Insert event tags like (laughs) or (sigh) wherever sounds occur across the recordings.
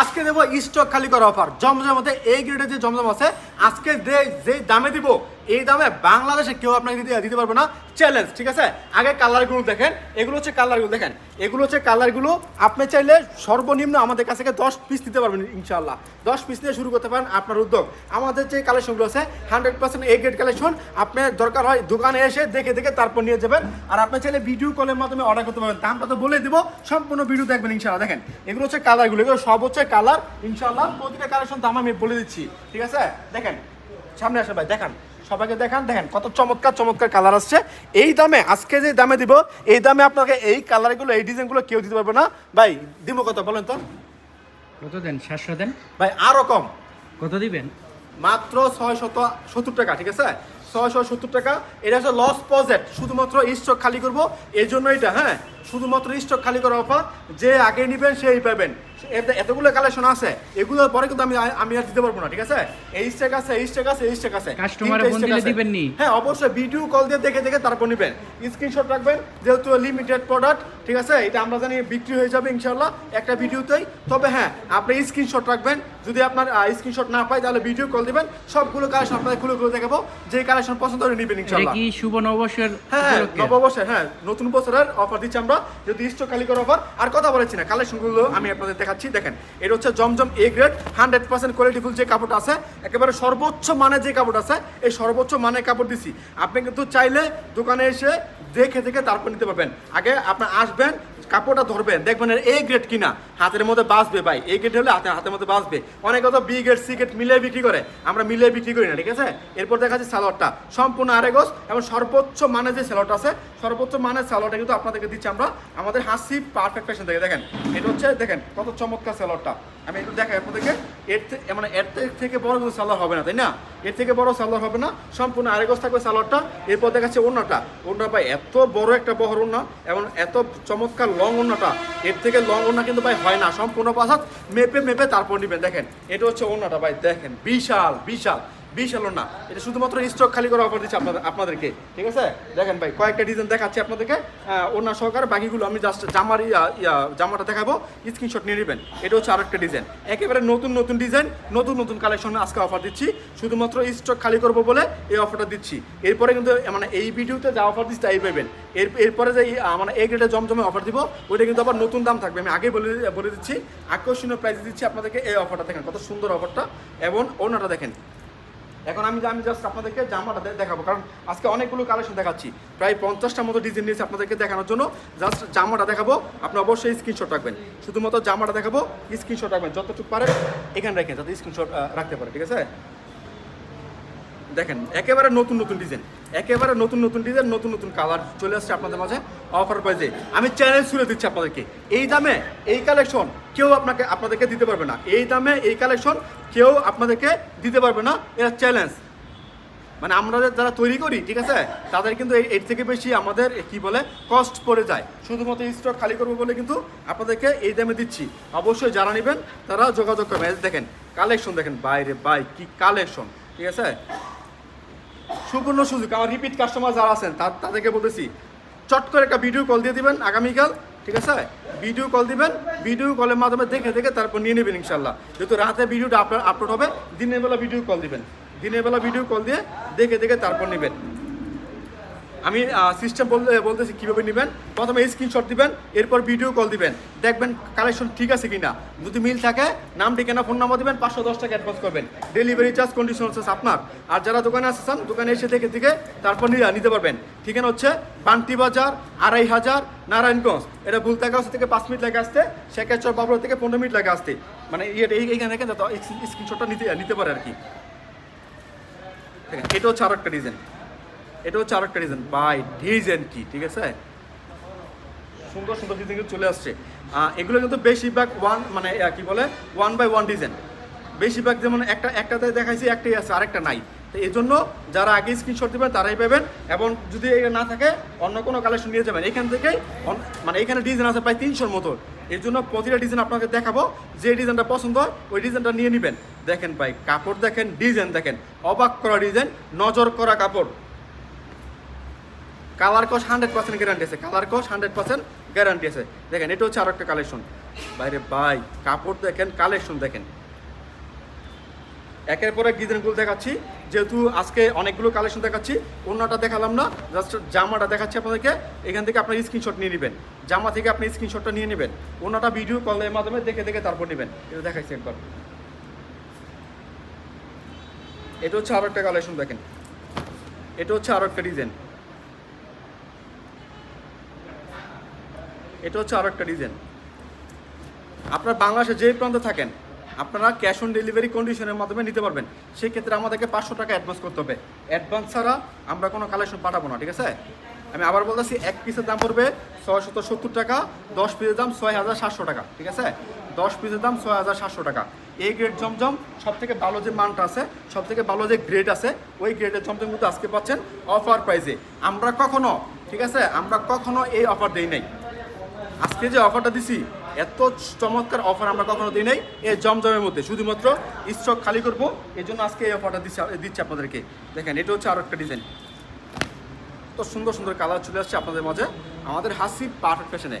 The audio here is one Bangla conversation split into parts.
আজকে দেবো স্টক খালি করা অফার জমজমের এই গ্রেডের যে জমজম আছে, আজকে যে দামে দিব এই দামে বাংলাদেশে কেউ আপনাকে দিতে দিতে পারবে না। চ্যালেঞ্জ ঠিক আছে? আগে কালারগুলো দেখেন। এগুলো হচ্ছে কালারগুলো দেখেন? এগুলো হচ্ছে কালারগুলো আপনি চাইলে সর্বনিম্ন আমাদের কাছ থেকে দশ পিস দিতে পারবেন ইনশাল্লাহ দশ পিস দিয়ে শুরু করতে পারেন আপনার উদ্যোগ। আমাদের যে কালেকশনগুলো আছে hundred percent A grade collection আপনার দরকার হয় দোকানে এসে দেখে দেখে তারপর নিয়ে যাবেন। আর আপনি চাইলে ভিডিও কলের মাধ্যমে অর্ডার করতে পারবেন। দামটা তো বলে দিব, সম্পূর্ণ ভিডিও দেখবেন ইনশাল্লাহ দেখেন, এগুলো হচ্ছে কালারগুলো এগুলো সব হচ্ছে কালার ইনশাল্লাহ প্রতিটা কালেকশন দাম আমি বলে দিচ্ছি, ঠিক আছে? দেখেন, সামনে আসে ভাই, দেখান। সবাইকে দেখান দেখেন কত চমৎকার চমৎকার কালার আসছে। এই দামে আজকে যে দামে দিব এই দামে আপনাকে এই কালারগুলো এই ডিজাইনগুলো কেউ দিতে পারবে না। ভাই দিব কত বলেন তো? কত দেন? সাতশো দেন। ভাই আরও কম। কত দিবেন? মাত্র ছয় শত সত্তর টাকা ঠিক আছে? ছয়শো সত্তর টাকা। এটা হচ্ছে লস প্রজেক্ট শুধুমাত্র স্টক খালি করব। এই জন্য এটা হ্যাঁ? শুধুমাত্র স্টক খালি করা অফার। যে আগে নেবেন সেই পাবেন। এতগুলো কালেকশন আছে এগুলোর পরে কিন্তু আমি আমি আর দিতে পারব না ঠিক আছে? এই স্টেক আছে এই স্টেক আছে এই স্টেক আছে। তিনটে ফোন দিলে দিবেন নি? হ্যাঁ অবশ্যই ভিডিও কল দিয়ে দেখে দেখে তারপর নেবেন। স্ক্রিনশট রাখবেন যেহেতু লিমিটেড প্রোডাক্ট ঠিক আছে? এটা আমরা জানি বিক্রি হয়ে যাবে ইনশাল্লাহ একটা ভিডিওতেই তবে হ্যাঁ আপনি স্ক্রিনশট রাখবেন। যদি আপনার স্ক্রিনশট না পাই তাহলে ভিডিও কল দিবেন। সবগুলো কালেকশন আপনাদের খুলে খুলে দেখাবো। যে কালেকশন পছন্দ করে নেবেন এটা ইনশাল্লাহ কি শুভ নববর্ষের হ্যাঁ হ্যাঁ নববর্ষের হ্যাঁ নতুন বছরের অফার দিচ্ছি আমরা। যদি স্টক খালি করার অফার আর কথা বলেছি না কালেকশনগুলো আমি আপনাদের দেখাচ্ছি, দেখেন, এটা হচ্ছে Zamzam A grade hundred percent qualityful যে কাপড় আছে, একেবারে সর্বোচ্চ মানের যে কাপড় আছে, এই সর্বোচ্চ মানের কাপড় দিছি। আপনি কিন্তু চাইলে দোকানে এসে দেখে দেখে তারপর নিতে পারবেন। আগে আপনি আসবেন, কাপড়টা ধরবেন, দেখবেন এই গ্রেড কিনা। হাতের মধ্যে বাঁচবে ভাই এই গ্রেড হলে হাতে হাতের মধ্যে বাঁচবে। অনেকে তো বি গ্রেড সি গ্রেড মিলিয়ে বিক্রি করে, আমরা মিলিয়ে বিক্রি করি না, ঠিক আছে? এরপর দেখা যাচ্ছে সালোয়ারটা, সম্পূর্ণ আরেগস এবং সর্বোচ্চ মানের যে সালোয়ারটা আছে, সর্বোচ্চ মানের সালোয়ারটা কিন্তু আপনাদেরকে দিচ্ছি আমরা, আমাদের হাসি পারফেক্ট ফ্যাশন থেকে। দেখেন, এটা হচ্ছে, দেখেন, কত চমৎকার সালোয়ারটা। আমি একটু দেখাই আপনাদেরকে। এর থেকে মানে এর থেকে- বড় কোনো সালোয়ার হবে না, তাই না? এর থেকে বড় সালোয়ার হবে না। সম্পূর্ণ আরেগস থাকবে সালোয়ারটা। এরপর দেখাচ্ছে ওড়নাটা। ওড়না ভাই, এত বড় একটা বহর অন্য এবং এত চমৎকার লং ওড়নাটা। এর থেকে লং ওড়না কিন্তু ভাই হয় না। সম্পূর্ণ পাশাত মেপে মেপে তারপর নেবেন। দেখেন, এটা হচ্ছে ওড়নাটা ভাই। দেখেন, বিশাল বিশাল। বিশাল ওড়না এটা শুধুমাত্র স্টক খালি করে অফার দিচ্ছি আপনাদের আপনাদেরকে। ঠিক আছে? দেখেন ভাই, কয়েকটা ডিজাইন দেখাচ্ছি আপনাদেরকে। ওড়না সহকারে বাকিগুলো আমি জাস্ট জামার জামাটা দেখাবো। স্ক্রিনশট নিয়ে নেবেন। এটা হচ্ছে আরেকটা ডিজাইন একেবারে নতুন নতুন ডিজাইন নতুন নতুন কালেকশন আজকে অফার দিচ্ছি। শুধুমাত্র স্টক খালি করব বলে এই অফারটা দিচ্ছি। এরপরে কিন্তু মানে এই ভিডিওতে যা অফার দিচ্ছি তাই পাবেন। এর, এরপরে যে মানে এই গ্রেডে জমজমে অফার দিব, ওইটা কিন্তু আবার নতুন দাম থাকবে। আমি আগে বলে বলে দিচ্ছি। আকর্ষণীয় প্রাইস দিচ্ছি আপনাদেরকে এই অফারটা দেখেন কত সুন্দর অফারটা এবং ওনাটা দেখেন। এখন আমি আমি জাস্ট আপনাদেরকে জামাটা দেখাবো, কারণ আজকে অনেকগুলো কালেকশন দেখাচ্ছি। প্রায় পঞ্চাশটার মতো ডিজাইন নিয়েছি আপনাদেরকে দেখানোর জন্য। জাস্ট জামাটা দেখাবো, আপনি অবশ্যই স্ক্রিনশট রাখবেন। শুধুমাত্র জামাটা দেখাবো স্ক্রিনশট রাখবেন, যতটুকু পারে এখানে রাখেন যাতে স্ক্রিনশট রাখতে পারে, ঠিক আছে? দেখেন, একেবারে নতুন নতুন ডিজাইন একেবারে নতুন নতুন ডিজাইন নতুন নতুন কালার চলে আসছে আপনাদের মাঝে অফার প্রাইজে আমি চ্যালেঞ্জ ছুড়ে দিচ্ছি আপনাদেরকে, এই দামে এই কালেকশন কেউ আপনাকে, আপনাদেরকে দিতে পারবে না। এই দামে এই কালেকশন কেউ আপনাদেরকে দিতে পারবে না এটা চ্যালেঞ্জ মানে আমরা যারা তৈরি করি, ঠিক আছে, তাদের কিন্তু এর থেকে বেশি আমাদের কি বলে কস্ট পড়ে যায়। শুধুমাত্র স্টক খালি করব বলে কিন্তু আপনাদেরকে এই দামে দিচ্ছি। অবশ্যই যারা নেবেন, তারা যোগাযোগ করবেন। দেখেন কালেকশন দেখেন, বাইরে বাই কি কালেকশন ঠিক আছে? সুপূর্ণ সুযোগ। আমার রিপিট কাস্টমার যারা আছেন তাদেরকে বলতেছি, চট করে একটা ভিডিও কল দিয়ে দিবেন আগামীকাল, ঠিক আছে? ভিডিও কল দিবেন ভিডিও কলের মাধ্যমে দেখে দেখে তারপর নিয়ে নেবেন ইনশাল্লাহ যেহেতু রাতে ভিডিওটা আপনার আপলোড হবে, দিনের বেলা ভিডিও কল দিবেন। দিনের বেলা ভিডিও কল দিয়ে দেখে দেখে তারপর নেবেন। আমি সিস্টেম বলতে, বলতেছি কীভাবে নেবেন। প্রথমে স্ক্রিনশট দিবেন, এরপর ভিডিও কল দিবেন। দেখবেন কালেকশন ঠিক আছে কিনা। যদি মিল থাকে, নাম, ঠিকানা ফোন নাম্বার দিবেন, পাঁচশো দশ টাকা অ্যাডভান্স করবেন। ডেলিভারি চার্জ কন্ডিশন হচ্ছে আপনার। আর যারা দোকানে আসছেন, দোকানে এসে দেখে দেখে তারপর নিতে পারবেন। ঠিকানা হচ্ছে বান্তি বাজার, আড়াই হাজার, নারায়ণগঞ্জ। এটা ভুলতাগাছ থেকে পাঁচ মিনিট লাগে আসতে শেখাচর বাবুরা থেকে পনেরো মিনিট লাগে আসতে। মানে ইয়ে এই- এইখানে দেখেন স্ক্রিনশটটা নিতে নিতে পারে আর কি। এটা হচ্ছে আর একটা ডিজাইন এটা হচ্ছে আরেকটা ডিজাইন বাই ডিজাইন কি, ঠিক আছে? সুন্দর সুন্দর ডিজাইন কিন্তু চলে আসছে। এগুলো কিন্তু বেশিরভাগ ওয়ান মানে কি বলে? ওয়ান বাই ওয়ান ডিজাইন বেশিরভাগ যেমন একটা, একটাতে দেখাইছি, একটাই আছে, আরেকটা নাই। তো এই জন্য যারা আগে স্ক্রিনশট দেবেন, তারাই পাবেন। এবং যদি এটা না থাকে, অন্য কোনো কালেকশন নিয়ে যাবেন। এখান থেকেই মানে এখানে ডিজাইন আছে প্রায় তিনশোর মতো। এর জন্য প্রতিটা ডিজাইন আপনাকে দেখাবো। যে ডিজাইনটা পছন্দ হয় ওই ডিজাইনটা নিয়ে নেবেন। দেখেন ভাই, কাপড় দেখেন ডিজাইন দেখেন। অবাক করা ডিজাইন নজর করা কাপড়। কালার কস হান্ড্রেড পার্সেন্ট গ্যারান্টি আছে কালার কস হান্ড্রেড পার্সেন্ট গ্যারান্টি আছে। দেখেন, এটা হচ্ছে আর একটা কালেকশন বাইরে বাই কাপড় দেখেন কালেকশন দেখেন। একের পরে ডিজাইনগুলো দেখাচ্ছি। যেহেতু আজকে অনেকগুলো কালেকশন দেখাচ্ছি, অন্যটা দেখালাম না জাস্ট জামাটা দেখাচ্ছি আপনাদেরকে। এখান থেকে আপনার স্ক্রিনশট নিয়ে নেবেন। জামা থেকে আপনি স্ক্রিনশটটা নিয়ে নেবেন। অন্যটা ভিডিও কলের মাধ্যমে দেখে দেখে তারপর নেবেন। এটা দেখাচ্ছি একবার। এটা হচ্ছে আরও একটা কালেকশন দেখেন। এটা হচ্ছে আরও একটা ডিজাইন এটা হচ্ছে আরও একটা রিজেন আপনার বাংলাদেশে যেই প্রান্তে থাকেন, আপনারা ক্যাশ অন ডেলিভারি কন্ডিশনের মাধ্যমে নিতে পারবেন। সেই ক্ষেত্রে আমাদেরকে পাঁচশো টাকা অ্যাডভান্স করতে হবে। অ্যাডভান্স ছাড়া আমরা কোনো কালেকশন পাঠাবো না, ঠিক আছে? আমি আবার বলতেছি, এক পিসের দাম পড়বে ছয়শত সত্তর টাকা, দশ পিসের দাম ছয় হাজার সাতশো টাকা, ঠিক আছে? দশ পিসের দাম ছয় হাজার সাতশো টাকা। এই গ্রেড জমজম সব থেকে ভালো যে মানটা আছে সব থেকে ভালো যে গ্রেড আছে, ওই গ্রেডের জমজম কিন্তু আজকে পাচ্ছেন অফার প্রাইসে আমরা কখনো, ঠিক আছে? আমরা কখনো এই অফার দেই নাই। আজকে যে অফারটা দিছি, এত চমৎকার অফার আমরা কখনো দিই নাই এই জমজমের মধ্যে। শুধুমাত্র স্টক খালি করব, এই জন্য আজকে এই অফারটা দিচ্ছি দিচ্ছি আপনাদেরকে। দেখেন, এটা হচ্ছে আরও একটা ডিজাইন তো সুন্দর সুন্দর কালার চলে আসছে আপনাদের মাঝে। আমাদের হাসি পারফেক্ট ফ্যাশনে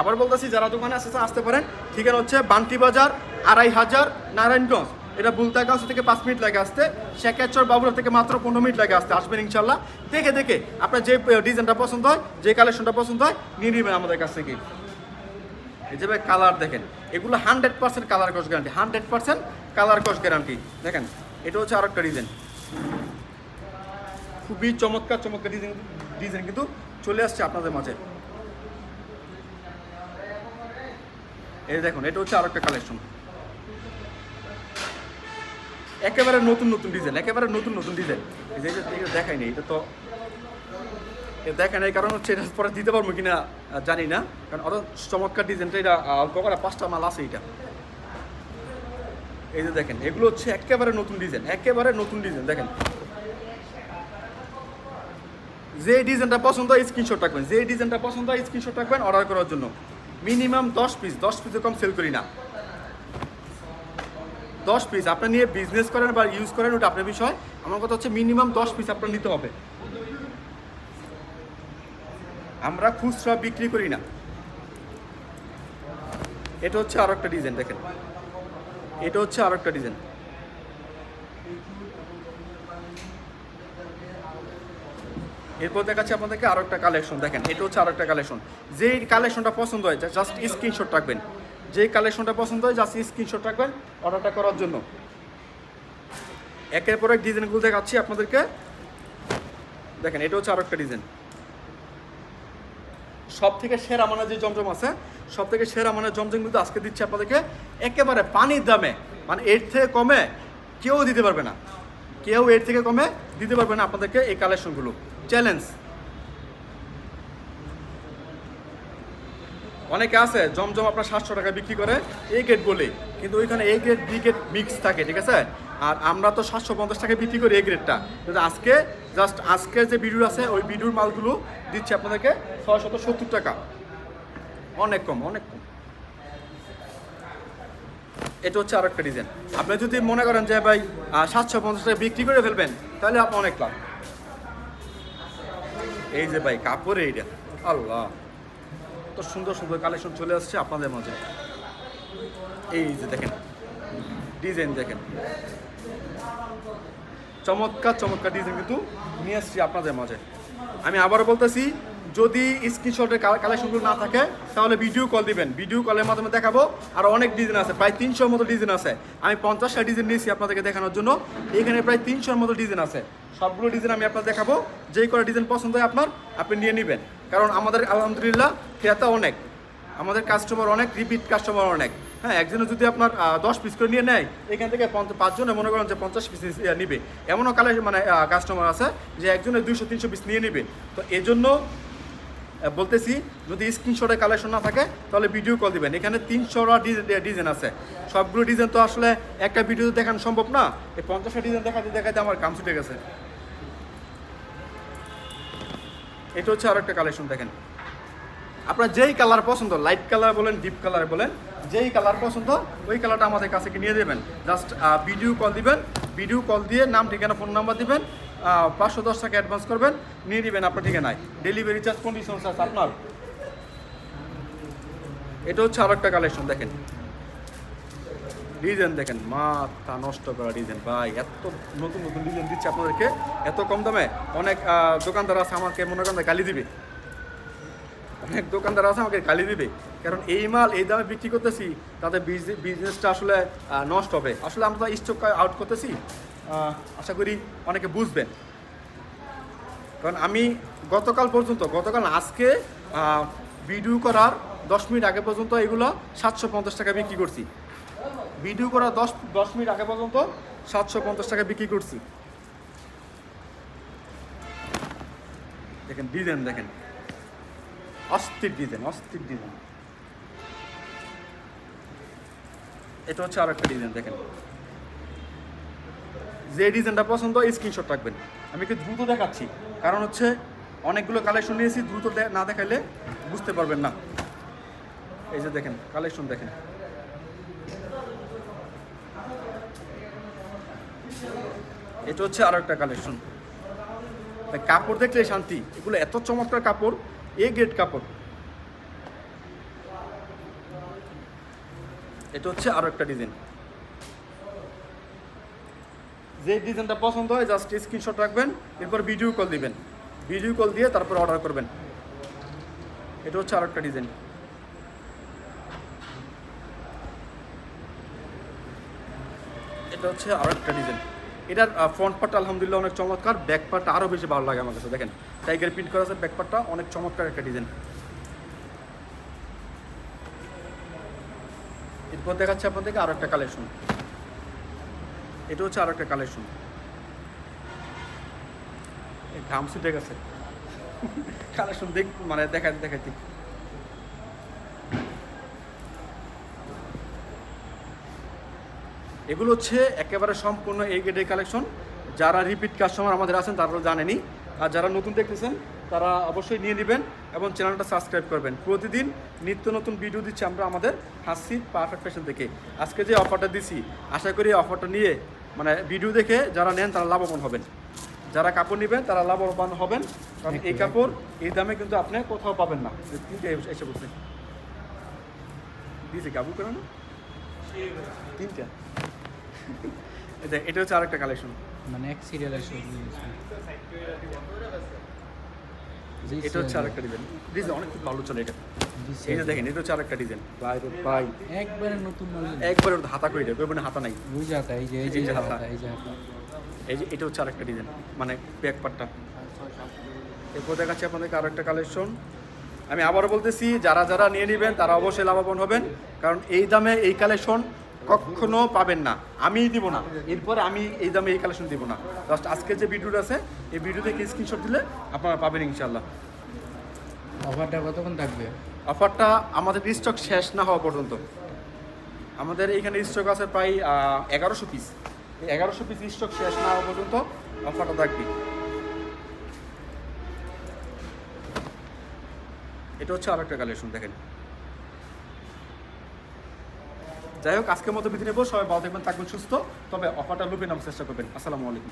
আবার বলতেছি, যারা দোকানে আসতে আসতে পারেন। ঠিকানা হচ্ছে বান্টি বাজার, আড়াই হাজার, নারায়ণগঞ্জ। এটা বুলতাগাছ থেকে পাঁচ মিনিট লাগে আসতে। শেখাচর বাবুরা থেকে মাত্র পনেরো মিনিট লাগে আসতে, আসবেন ইনশাল্লাহ। দেখে দেখে, আপনার যে ডিজাইনটা পছন্দ হয়, যে কালেকশনটা পছন্দ হয়, নিয়ে নেবেন আমাদের কাছ থেকে। এই যে কালার দেখেন, এগুলো হান্ড্রেড পার্সেন্ট কালার কস গ্যারান্টি হান্ড্রেড পার্সেন্ট কালার কস গ্যারান্টি দেখেন, এটা হচ্ছে আরেকটা ডিজাইন। খুবই চমৎকার চমৎকার ডিজাইন ডিজাইন কিন্তু চলে আসছে আপনাদের মাঝে। এই দেখুন, এটা হচ্ছে আরেকটা কালেকশন একেবারে নতুন নতুন ডিজাইন একেবারে নতুন নতুন ডিজাইন এই যে এটা এটা তো দেখেন এই কারণ হচ্ছে এটা পরে দিতে পারব কিনা জানি না। কারণ অত চমৎকার ডিজাইনটা এটা অল্প করে পাঁচটা মাল আছে এটা এই যে দেখেন, এগুলো হচ্ছে একেবারে নতুন ডিজাইন একেবারে নতুন ডিজাইন দেখেন। যে ডিজাইনটা পছন্দ হয় স্ক্রিনশট রাখবেন, যে ডিজাইনটা পছন্দ হয় স্ক্রিনশট রাখবেন অর্ডার করার জন্য। মিনিমাম দশ পিস দশ পিসের কম সেল করি না। দশ পিস আপনি নিয়ে বিজনেস করেন বা ইউজ করেন, ওটা আপনার বিষয়। আমার কথা হচ্ছে মিনিমাম দশ পিস আপনার নিতে হবে। আমরা খুচরা বিক্রি করি না। এটা হচ্ছে আরও একটা ডিজাইন দেখেন। এটা হচ্ছে আরও একটা ডিজাইন এরপর দেখাচ্ছি আপনাদেরকে আরও একটা কালেকশন দেখেন। এটা হচ্ছে আরও একটা কালেকশন যেই কালেকশনটা পছন্দ হয় জাস্ট স্ক্রিনশট রাখবেন। যেই কালেকশনটা পছন্দ হয়, জাস্ট স্ক্রিনশট রাখবেন অর্ডারটা করার জন্য। একের পর এক ডিজাইনগুলো দেখাচ্ছি আপনাদেরকে। দেখেন, এটা হচ্ছে আরও একটা ডিজাইন সব থেকে সেরা মানে যে জমজম আছে সব থেকে সেরা মানে জমজম কিন্তু আজকে দিচ্ছে আপনাদেরকে। একেবারে পানির দামে মানে এর থেকে কমে কেউ দিতে পারবে না। কেউ এর থেকে কমে দিতে পারবে না আপনাদেরকে এই কালেকশনগুলো। চ্যালেঞ্জ অনেকে আছে, জমজম আপনার সাতশো টাকা বিক্রি করে এই গেট বলে কিন্তু ওইখানে এই গ্রেড বি গেট মিক্স থাকে, ঠিক আছে? আর আমরা তো সাতশো পঞ্চাশ টাকা বিক্রি করি এই গ্রেডটা কিন্তু আজকে জাস্ট আজকের যে ভিডিও আছে, ওই ভিডিওর মালগুলো দিচ্ছে আপনাদেরকে ছয়শত সত্তর টাকা। অনেক কম অনেক কম। এটা হচ্ছে আরেকটা ডিজাইন আপনি যদি মনে করেন যে, ভাই সাতশো পঞ্চাশ টাকা বিক্রি করে ফেলবেন, তাহলে আপনি অনেক লাভ। এই যে ভাই কাপড়ে এইটা আল্লাহ। তো সুন্দর সুন্দর কালেকশন চলে আসছে আপনাদের মাঝে। এই যে দেখেন ডিজাইন দেখেন। চমৎকার চমৎকার ডিজাইন কিন্তু নিয়ে আসছি আপনাদের মাঝে। আমি আবারও বলতেছি, যদি স্ক্রিনশটের কালেকশনগুলো না থাকে, তাহলে ভিডিও কল দিবেন। ভিডিও কলের মাধ্যমে দেখাবো, আর অনেক ডিজাইন আছে, প্রায় তিনশোর মতো ডিজাইন আছে। আমি পঞ্চাশটা ডিজাইন নিয়েছি আপনাদেরকে দেখানোর জন্য, এখানে প্রায় তিনশোর মতো ডিজাইন আছে। সবগুলো ডিজাইন আমি আপনার দেখাবো, যেই করে ডিজাইন পছন্দ হয় আপনার, আপনি নিয়ে নেবেন। কারণ আমাদের আলহামদুলিল্লাহ ক্রেতা অনেক, আমাদের কাস্টমার অনেক রিপিট কাস্টমার অনেক। হ্যাঁ একজনে যদি আপনার দশ পিস করে নিয়ে নেয়, এখান থেকে পাঁচজনে মনে করেন যে পঞ্চাশ পিস নিবে। এমনও কালে মানে কাস্টমার আছে যে একজনে দুইশো, তিনশো পিস নিয়ে নিবে। তো এই জন্য বলতেছি, যদি স্ক্রিনশটের কালেকশন না থাকে, তাহলে ভিডিও কল দিবেন। এখানে তিনশোটা ডিজাইন আছে। সবগুলো ডিজাইন তো আসলে একটা ভিডিও দেখানো সম্ভব না। এই পঞ্চাশটা ডিজাইন দেখাতে দেখাতে আমার কাম ছুটে গেছে। এটা হচ্ছে আর একটা কালেকশন দেখেন। আপনার যেই কালার পছন্দ লাইট কালার বলেন ডিপ কালার বলেন, যেই কালার পছন্দ, ওই কালারটা আমাদের কাছে নিয়ে দেবেন। জাস্ট ভিডিও কল দিবেন ভিডিও কল দিয়ে নাম, ঠিকানা ফোন নাম্বার দিবেন পাঁচশো দশ টাকা অ্যাডভান্স করবেন, নিয়ে নেবেন আপনার ঠিকানায়। ডেলিভারি চার্জ কন্ডিশন চার্জ আপনার। এটা হচ্ছে আর একটা কালেকশন দেখেন। ডিজাইন দেখেন, মাথা নষ্ট করা ডিজাইন ভাই, এত নতুন নতুন ডিজাইন দিচ্ছে আপনাদেরকে, এত কম দামে। অনেক দোকানদার আছে আমাকে, মনে করেন গালি দিবে। অনেক দোকানদার আছে আমাকে গালি দিবে। কারণ এই মাল এই দামে বিক্রি করতেছি তাদের বিজনেসটা আসলে নষ্ট হবে। আসলে আমরা স্টক আউট করতেছি। আশা করি অনেকে বুঝবেন। কারণ আমি গতকাল পর্যন্ত, গতকাল আজকে ভিডিও করার দশ মিনিট আগে পর্যন্ত এগুলো সাতশো পঞ্চাশ টাকা বিক্রি করছি। ভিডিও করা দশ দশ মিনিট আগে পর্যন্ত সাতশো পঞ্চাশ টাকা বিক্রি করছি। দেখেন ডিজাইন, দেখেন। অস্থির ডিজাইন অস্থির ডিজাইন। এটা হচ্ছে আর একটা ডিজাইন, দেখেন। যে ডিজাইনটা পছন্দ স্ক্রিনশট রাখবেন। আমি একটু দ্রুত দেখাচ্ছি। কারণ হচ্ছে অনেকগুলো কালেকশন নিয়েছি, দ্রুত না দেখাইলে বুঝতে পারবেন না। এই যে দেখেন কালেকশন দেখেন। এটা হচ্ছে আরও একটা কালেকশন কাপড় দেখলে শান্তি, এগুলো এত চমৎকার কাপড়, এ গ্রেড কাপড়। এটা হচ্ছে আরও একটা ডিজাইন যে ডিজাইনটা পছন্দ হয় জাস্ট স্ক্রিনশট রাখবেন, এরপর ভিডিও কল দিবেন। ভিডিও কল দিয়ে তারপর অর্ডার করবেন। এটা হচ্ছে আরেকটা ডিজাইন এটা হচ্ছে আরেকটা ডিজাইন। এটার ফ্রন্ট পার্টটা আলহামদুলিল্লাহ অনেক চমৎকার ব্যাক পার্টটা আরও বেশি ভালো লাগে আমার কাছে, দেখেন। টাইগার প্রিন্ট করা আছে ব্যাক পার্টটা অনেক চমৎকার একটা ডিজাইন। এরপর দেখাচ্ছে আপনাদেরকে আরও একটা কালেকশন এটা হচ্ছে আরও একটা কালেকশন ঘাম ছুটে কালেকশন (laughs) দেখ মানে দেখাতে দেখাতে এগুলো হচ্ছে একেবারে সম্পূর্ণ এই গেটের কালেকশন যারা রিপিট কাস্টমার আমাদের আছেন তারা জানেনি। আর যারা নতুন দেখতেছেন তারা অবশ্যই নিয়ে নেবেন এবং চ্যানেলটা সাবস্ক্রাইব করবেন। প্রতিদিন নিত্য নতুন ভিডিও দিচ্ছি আমরা আমাদের হাসি পারফেক্ট ফ্যাশন থেকে আজকে যে অফারটা দিছি আশা করি অফারটা নিয়ে মানে ভিডিও দেখে যারা নেন তারা লাভবান হবেন। যারা কাপড় নেবেন তারা লাভবান হবেন। কারণ এই কাপড় এই দামে কিন্তু আপনি কোথাও পাবেন না। তিনটে এসে বলছে দিয়েছে কাবু করে না তিনটা? এটা হচ্ছে আরেকটা কালেকশন মানে এক সিরিয়ালের সব এটা হচ্ছে আরেকটা ডিজাইন ডিজাইন অনেক ভালো চলে এটা। এই দেখেন এটা হচ্ছে আরেকটা ডিজাইন ভাই রে ভাই। একবারে নতুন একবারে হাতা করে দেবে মানে হাতা নাই। এই যে এই যে হাতা। হাতা, এই যে হাতা। এই যে এটা হচ্ছে আরেকটা ডিজাইন মানে ব্যাক পার্টটা এরপর দেখাচ্ছি আপনাদেরকে আরও একটা কালেকশন আমি আবারও বলতেছি যারা যারা নিয়ে নেবেন তারা অবশ্যই লাভবান হবেন। কারণ এই দামে এই কালেকশন কখনো পাবেন না। আমিই দিব না। এরপরে আমি এই দামে এই কালেকশন দিব না। জাস্ট আজকে যে ভিডিওটা আছে এই ভিডিও থেকে স্ক্রিনশট দিলে আপনারা পাবেন ইনশাল্লাহ অফারটা কতক্ষণ থাকবে? অফারটা আমাদের স্টক শেষ না হওয়া পর্যন্ত। আমাদের এখানে স্টক আছে প্রায় এগারোশো পিস এই এগারোশো পিস স্টক শেষ না হওয়া পর্যন্ত অফারটা থাকবে। এটা হচ্ছে আরেকটা কালেকশন দেখেন। যাই হোক, আজকের মতো বিধি নেব। সবাই ভালো থাকবেন থাকবেন, সুস্থ। তবে অফারটা লুপে নামার চেষ্টা করবেন। আসসালামু আলাইকুম।